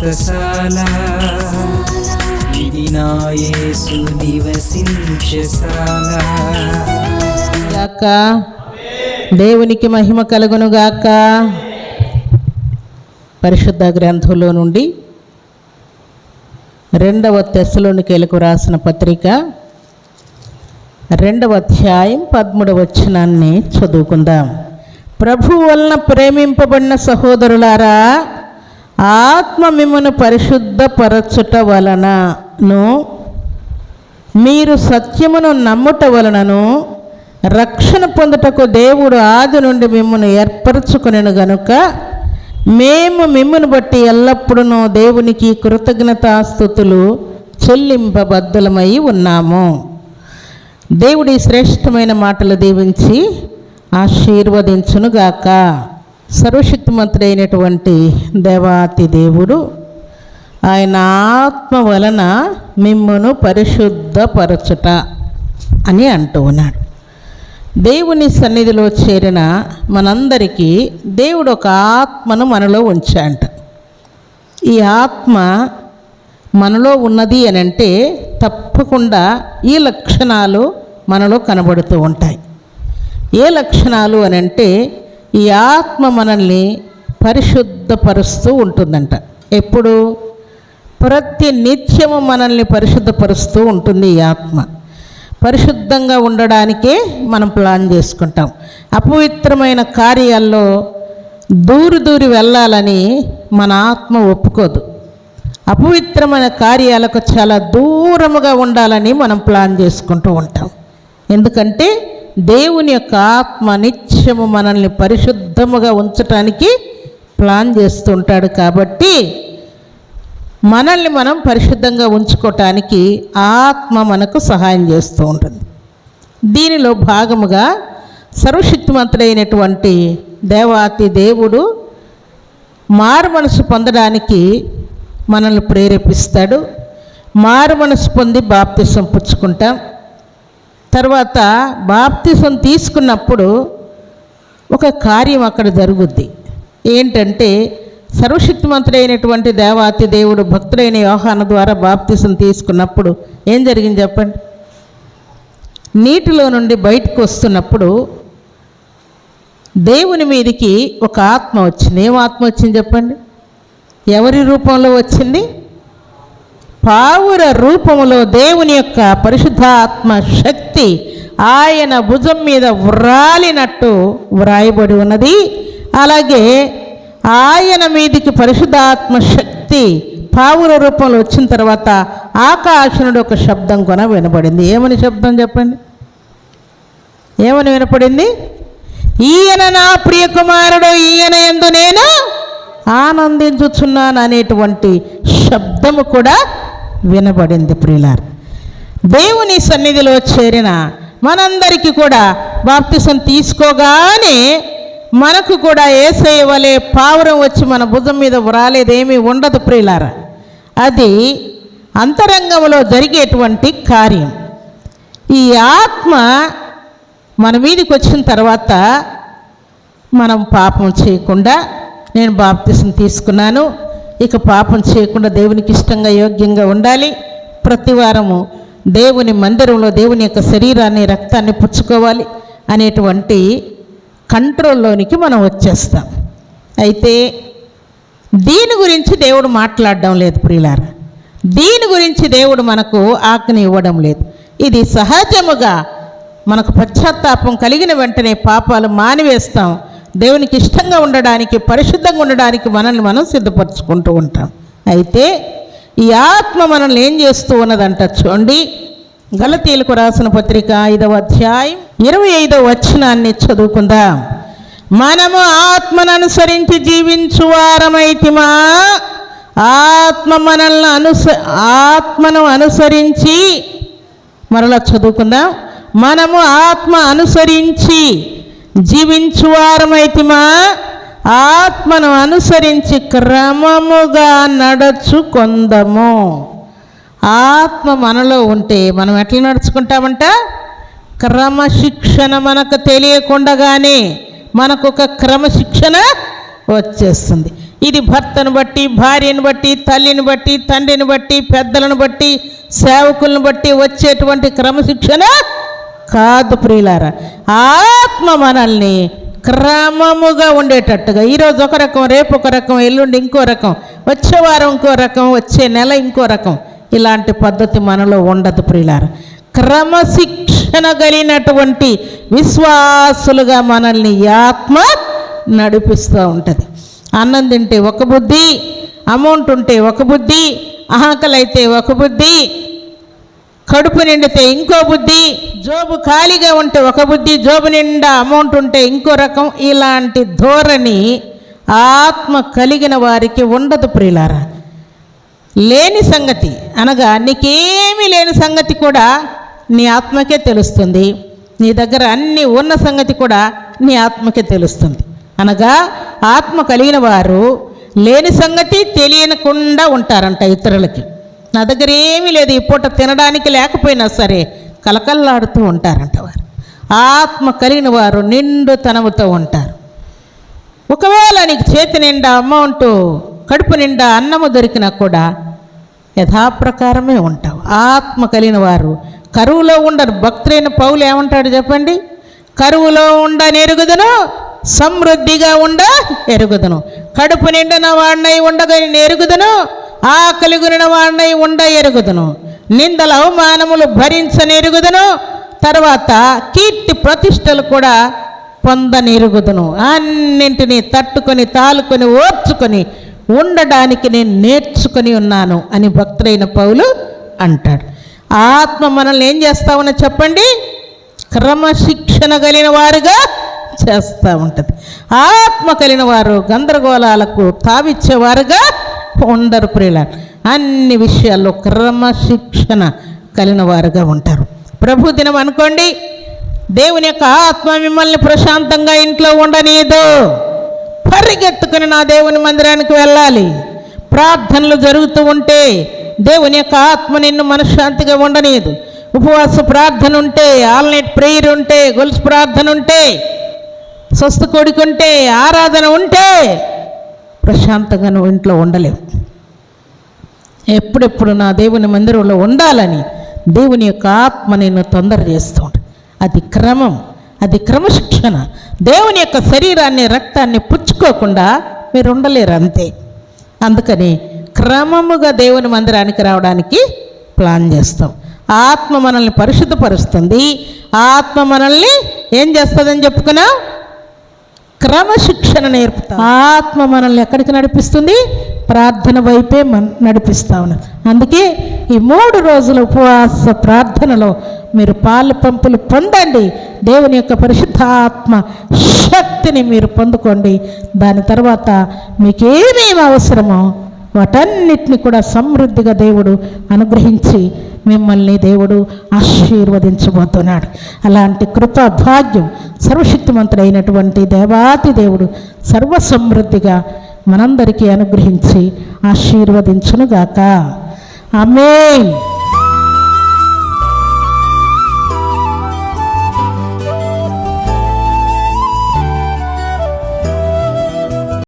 వ్రతశాల ఇది నా యేసు నివసించశాల గాక. దేవునికి మహిమ కలుగును గాక. పరిశుద్ధ గ్రంథంలో నుండి రెండవ తెస్సలోనికేలకు రాసిన పత్రిక రెండవ అధ్యాయం పదమూడవ వచనాన్ని చదువుకుందాం. ప్రభు వలన ప్రేమింపబడిన సహోదరులారా ఆత్మ మిమ్మను పరిశుద్ధపరచుట వలనను మీరు సత్యమును నమ్ముట వలనను రక్షణ పొందుటకు దేవుడు ఆది నుండి మిమ్మల్ని ఏర్పరచుకునేను గనుక మేము మిమ్మల్ని బట్టి ఎల్లప్పుడూ దేవునికి కృతజ్ఞతాస్థుతులు చెల్లింపబద్ధలమై ఉన్నాము. దేవుడి శ్రేష్టమైన మాటలు దీవించి ఆశీర్వదించునుగాక. సర్వశక్తిమంతుడైనటువంటి దేవాతి దేవుడు ఆయన ఆత్మ వలన మిమ్మను పరిశుద్ధపరచుట అని అంటూ ఉన్నాడు. దేవుని సన్నిధిలో చేరిన మనందరికీ దేవుడు ఒక ఆత్మను మనలో ఉంచాడంట. ఈ ఆత్మ మనలో ఉన్నది అని అంటే తప్పకుండా ఈ లక్షణాలు మనలో కనబడుతూ ఉంటాయి. ఏ లక్షణాలు అని అంటే ఈ ఆత్మ మనల్ని పరిశుద్ధపరుస్తూ ఉంటుందంట. ఎప్పుడు? ప్రతి నిత్యము మనల్ని పరిశుద్ధపరుస్తూ ఉంటుంది ఈ ఆత్మ. పరిశుద్ధంగా ఉండడానికే మనం ప్లాన్ చేసుకుంటాం. అపవిత్రమైన కార్యాల్లో దూరి దూరి వెళ్ళాలని మన ఆత్మ ఒప్పుకోదు. అపవిత్రమైన కార్యాలకు చాలా దూరముగా ఉండాలని మనం ప్లాన్ చేసుకుంటూ ఉంటాం. ఎందుకంటే దేవుని యొక్క ఆత్మ నిత్యము మనల్ని పరిశుద్ధముగా ఉంచటానికి ప్లాన్ చేస్తుంటాడు కాబట్టి మనల్ని మనం పరిశుద్ధంగా ఉంచుకోవటానికి ఆత్మ మనకు సహాయం చేస్తూ ఉంటుంది. దీనిలో భాగముగా సర్వశక్తిమంతుడైనటువంటి దేవాతి దేవుడు మారు మనసు పొందడానికి మనల్ని ప్రేరేపిస్తాడు. మారు మనసు పొంది బాప్తిసం పుచ్చుకుంటాం. తర్వాత బాప్తిసం తీసుకున్నప్పుడు ఒక కార్యం అక్కడ జరుగుద్ది. ఏంటంటే సర్వశక్తిమంతుడైనటువంటి దేవాతి దేవుడు భక్తుడైన యోహాన ద్వారా బాప్తిసం తీసుకున్నప్పుడు ఏం జరిగింది చెప్పండి? నీటిలో నుండి బయటకు వస్తున్నప్పుడు దేవుని మీదికి ఒక ఆత్మ వచ్చింది. ఏం ఆత్మ వచ్చింది చెప్పండి? ఎవరి రూపంలో వచ్చింది? పావుర రూపములో దేవుని యొక్క పరిశుద్ధాత్మ శక్తి ఆయన భుజం మీద వ్రాలినట్టు వ్రాయబడి ఉన్నది. అలాగే ఆయన మీదికి పరిశుద్ధాత్మ శక్తి పావుర రూపంలో వచ్చిన తర్వాత ఆకాశనుడు ఒక శబ్దం కొన వినపడింది ఏమని శబ్దం చెప్పండి? ఏమని వినపడింది? ఈయన నా ప్రియ కుమారుడు ఈయన ఎందు నేను ఆనందించుచున్నాను అనేటువంటి శబ్దము కూడా వినబడింది ప్రియులారు. దేవుని సన్నిధిలో చేరిన మనందరికీ కూడా బాప్తిసం తీసుకోగానే మనకు కూడా ఏసయ్య వలె పావురం వచ్చి మన భుజం మీద వ్రాలేదేమీ ఉండదు ప్రియులారా. అది అంతరంగంలో జరిగేటువంటి కార్యం. ఈ ఆత్మ మన మీదకి వచ్చిన తర్వాత మనం పాపం చేయకుండా నేను బాప్తిసం తీసుకున్నాను. ఇక పాపం చేయకుండా దేవునికి ఇష్టంగా యోగ్యంగా ఉండాలి. ప్రతి వారము దేవుని మందిరంలో దేవుని యొక్క శరీరాన్ని రక్తాన్ని పుచ్చుకోవాలి అనేటువంటి కంట్రోల్లోనికి మనం వచ్చేస్తాం. అయితే దీని గురించి దేవుడు మాట్లాడడం లేదు ప్రియులారా. దీని గురించి దేవుడు మనకు ఆజ్ఞ ఇవ్వడం లేదు. ఇది సహజముగా మనకు పశ్చాత్తాపం కలిగిన వెంటనే పాపాలు మానివేస్తాం. దేవునికి ఇష్టంగా ఉండడానికి పరిశుద్ధంగా ఉండడానికి మనల్ని మనం సిద్ధపరచుకుంటూ ఉంటాం. అయితే ఈ ఆత్మ మనల్ని ఏం చేస్తూ ఉన్నదంట చూడండి. గలతీలకు రాసిన పత్రిక ఐదవ అధ్యాయం ఇరవై ఐదవ వచనాన్ని చదువుకుందాం. మనము ఆత్మను అనుసరించి జీవించు వారమైతిమా? ఆత్మ మనల్ని అనుస ఆత్మను అనుసరించి మరలా చదువుకుందాం. మనము ఆత్మ అనుసరించి జీవించువారమైతిమా? ఆత్మను అనుసరించి క్రమముగా నడచు కొందము ఆత్మ మనలో ఉంటే మనం ఎట్లా నడుచుకుంటామంట? క్రమశిక్షణ మనకు తెలియకుండగానే మనకు ఒక క్రమశిక్షణ వచ్చేస్తుంది. ఇది భర్తను బట్టి భార్యను బట్టి తల్లిని బట్టి తండ్రిని బట్టి పెద్దలను బట్టి సేవకులను బట్టి వచ్చేటువంటి క్రమశిక్షణ కాదు ప్రియులారా. ఆత్మ మనల్ని క్రమముగా ఉండేటట్టుగా. ఈరోజు ఒక రకం రేపు ఒక రకం ఎల్లుండి ఇంకో రకం వచ్చే వారం ఇంకో రకం వచ్చే నెల ఇంకో రకం. ఇలాంటి పద్ధతి మనలో ఉండదు ప్రియులారా. క్రమశిక్షణ కలిగినటువంటి విశ్వాసులుగా మనల్ని ఆత్మ నడిపిస్తూ ఉంటుంది. అన్నం తింటే ఒక బుద్ధి అమౌంట్ ఉంటే ఒక బుద్ధి ఆకలి అయితే ఒక బుద్ధి కడుపు నిండితే ఇంకో బుద్ధి జోబు ఖాళీగా ఉంటే ఒక బుద్ధి జోబు నిండా అమౌంట్ ఉంటే ఇంకో రకం. ఇలాంటి ధోరణి ఆత్మ కలిగిన వారికి ఉండదు ప్రియులారా. లేని సంగతి అనగా నీకేమీ లేని సంగతి కూడా నీ ఆత్మకే తెలుస్తుంది. నీ దగ్గర అన్నీ ఉన్న సంగతి కూడా నీ ఆత్మకే తెలుస్తుంది. అనగా ఆత్మ కలిగిన వారు లేని సంగతి తెలియకుండా ఉంటారంట ఇతరులకి. నా దగ్గర ఏమీ లేదు. ఈ పూట తినడానికి లేకపోయినా సరే కలకల్లాడుతూ ఉంటారంట వారు. ఆత్మ కలిగిన వారు నిండు తనముతో ఉంటారు. ఒకవేళ నీకు చేతి నిండా అమౌంట్ కడుపు నిండా అన్నము దొరికినా కూడా యథాప్రకారమే ఉంటావు. ఆత్మ కలిగిన వారు కరువులో ఉండరు. భక్తులైన పౌలు ఏమంటాడు చెప్పండి? కరువులో ఉండ ఎరుగుదను సమృద్ధిగా ఉండ ఎరుగుదను. కడుపు నిండిన వాడినై ఉండగా ఎరుగుదను ఆకలి గురిన వాడినై ఉండ ఎరుగుదును. నిందల అవమానములు భరించనెరుగుదును తర్వాత కీర్తి ప్రతిష్టలు కూడా పొందనెరుగుదును. అన్నింటినీ తట్టుకొని తాలుకొని ఓర్చుకొని ఉండడానికి నేను నేర్చుకొని ఉన్నాను అని భక్తులైన పౌలు అంటాడు. ఆత్మ మనల్ని ఏం చేస్తామని చెప్పండి? క్రమశిక్షణ కలిగిన వారుగా చేస్తూ ఉంటుంది. ఆత్మ కలిగిన వారు గందరగోళాలకు తావిచ్చేవారుగా ఉండరు ప్రియుల అన్ని విషయాల్లో క్రమశిక్షణ కలిగిన వారుగా ఉంటారు. ప్రభు దినం అనుకోండి దేవుని యొక్క ఆత్మ మిమ్మల్ని ప్రశాంతంగా ఇంట్లో ఉండనీయదు. పరిగెత్తుకుని నా దేవుని మందిరానికి వెళ్ళాలి. ప్రార్థనలు జరుగుతూ ఉంటే దేవుని యొక్క ఆత్మ నిన్ను మనశ్శాంతిగా ఉండనీయదు. ఉపవాస ప్రార్థన ఉంటే ఆల్ నైట్ ప్రేయర్ ఉంటే గొలుసు ప్రార్థన ఉంటే స్వస్థ కొడుకుంటే ఆరాధన ఉంటే ప్రశాంతంగా నువ్వు ఇంట్లో ఉండలేవు. ఎప్పుడెప్పుడు నా దేవుని మందిరంలో ఉండాలని దేవుని యొక్క ఆత్మ నేను తొందర చేస్తూ అది క్రమం అది క్రమశిక్షణ. దేవుని యొక్క శరీరాన్ని రక్తాన్ని పుచ్చుకోకుండా మీరు ఉండలేరు అంతే. అందుకని క్రమముగా దేవుని మందిరానికి రావడానికి ప్లాన్ చేస్తాం. ఆత్మ మనల్ని పరిశుద్ధపరుస్తుంది. ఆత్మ మనల్ని ఏం చేస్తుందని చెప్పుకున్నాం క్రమశిక్షణ నేర్పుతా. ఆత్మ మనల్ని ఎక్కడికి నడిపిస్తుంది? ప్రార్థన వైపే మన నడిపిస్తా ఉన్నది. అందుకే ఈ మూడు రోజుల ఉపవాస ప్రార్థనలో మీరు పాలు పంపులు పొందండి. దేవుని యొక్క పరిశుద్ధ ఆత్మ శక్తిని మీరు పొందుకోండి. దాని తర్వాత మీకు ఏమేమి అవసరమో వాటన్నిటిని కూడా సమృద్ధిగా దేవుడు అనుగ్రహించి మిమ్మల్ని దేవుడు ఆశీర్వదించబోతున్నాడు. అలాంటి కృపా భాగ్యం సర్వశక్తిమంతుడైనటువంటి దేవాతి దేవుడు సర్వసమృద్ధిగా మనందరికీ అనుగ్రహించి ఆశీర్వదించునుగాక. ఆమె